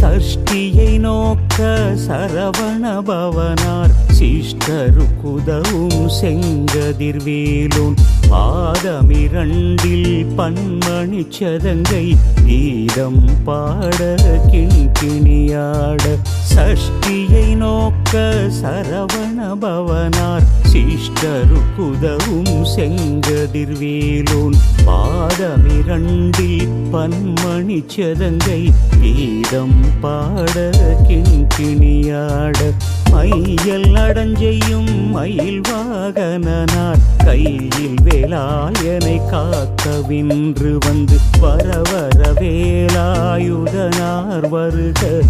சஷ்டியை நோக்க சரவண பவனார். சிஷ்டருக்குதவும் செங்கதிர்வேலும் பாதமிரண்டில் பன்மணி சதங்கை. கீதம் பாட கிண்கிணியாட. சஷ்டியை நோக்க சரவண பவனார் சிஷ்டருக்குதவும் செங்கதிர்வேலோன் பாதமிரண்டில் பன்மணி சதங்கை கீதம் பாட கிண்கிணியாட மையல் அடஞ்செய்யும் மயில் வாகனார் கையில் வேலாயனை காக்கவின்று வந்து வர வர வேலாயுதனார் வருக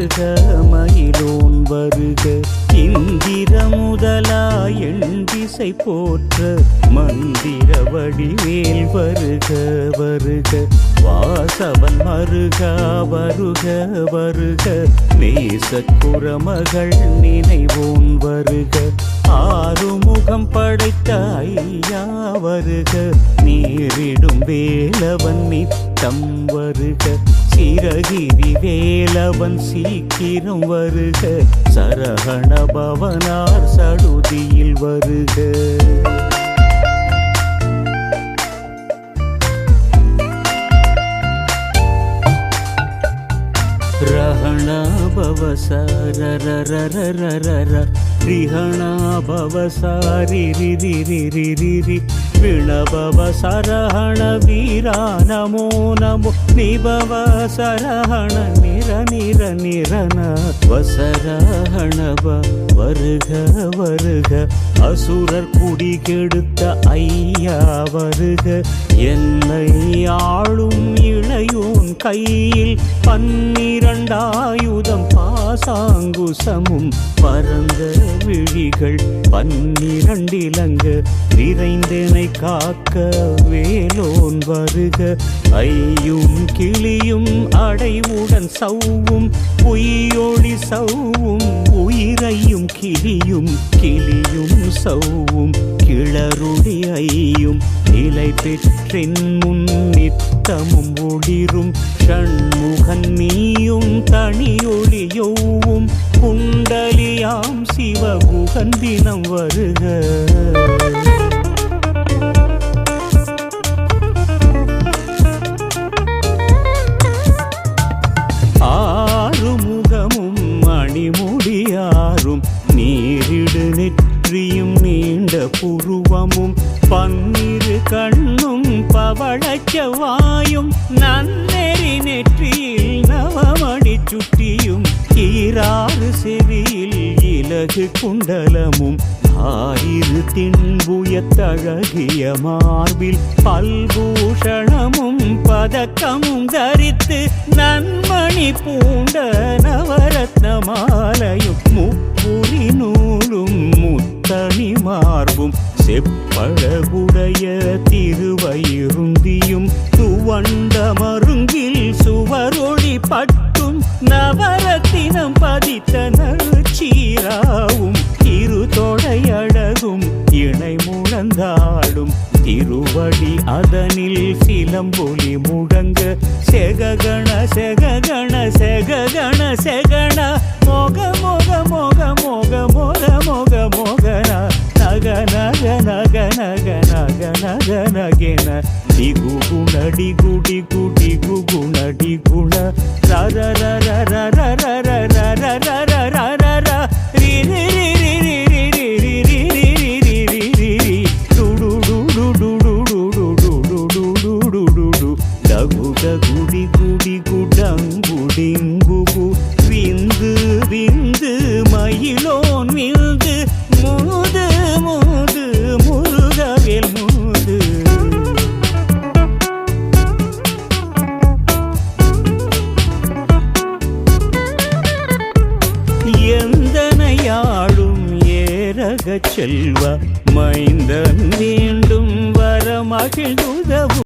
வருக மயிலோன் வருக. இந்திர முதலா எண் திசை போற்ற. மந்திர வடிவேல் வருக வருக. வாசவன் மருக வருக வருக. நேசக்குறமகள் நினைவோன் வருக. ஆறுமுகம் படைத்த ஐயா வருக. நீரிடும் வேலவன் நித்தம் வருக. சிறகிரி வேலவன் சீக்கிரம் வருக. சரகண பவனார் சடுதியில் வருக. ரஹணாபவ சரரரரரரர ரிஹணாபவ சாரி ரி ரி ரி ரி ரி விணபவ சரஹண வீரா நமோ நமோ நிபவ சரஹண நிர நிர நிரன வசரஹணவ வருக வருக அசுரர் குடி கெடுத்த ஐயா வருக என்னை ஆளும் இளையோன் கையில் பன்னிரண்டாயுதம் பாசா பாசாங்குசமும் பரந்த விழிகள் பன்னிரண்டிலங்க நிறைந்தனை காக்க வேலோன் வருக. ஐயும் கிளியும் அடைவுடன் சவ்வும் பொய்யொளி சவ்வும் உயிரையும் கிளியும் கிளியும் சவ்வும் கிளருடி ஐயும் நிலை பெற்றின் முன் நித்தமும் ஒளிரும் ஷண்முகன் நீயும் தனியொளியோவும் குண்டலியாம் சிவகுகன் தினம் வருக. ஆறுமுகமும் மணிமுடியாரும் நீரிடு நெற்றியும் நீண்ட புருவமும் பன்னிரு கண்ணும் பவழச்சவாயும் நன் நெற்றியில் சுட்டியும் ஈராறு செவியில் இலகு குண்டலமும் ஆயிரு தின்புயத்தழகிய மார்பில் பல்பூஷணமும் பதக்கமும் தரித்து நன்மணி பூண்ட நவரத்ன மாலையும் முப்புரி நூலும் முத்தணி மார்பும் செப்பழகுடைய திருவயிருந்தியும் து மருங்கில் சுவரொளி பட்டும் நவரத்தினம் பதித்த நறுச்சீராவும் திரு தொடையழகும் இணை முழந்தாடும் திருவடி அதனில் சிலம்பொலி முழங்க செககண செககண செககண செகண. மோக மோக மோக மோக மோக மோக மோகன. நக நக நக நக நக நக நகென. డిగు డిగు డిగు గుణ. డిగుణ రర రర రర உலக செல்வ மைந்தன் மீண்டும் வர மகிழ்வுதவும்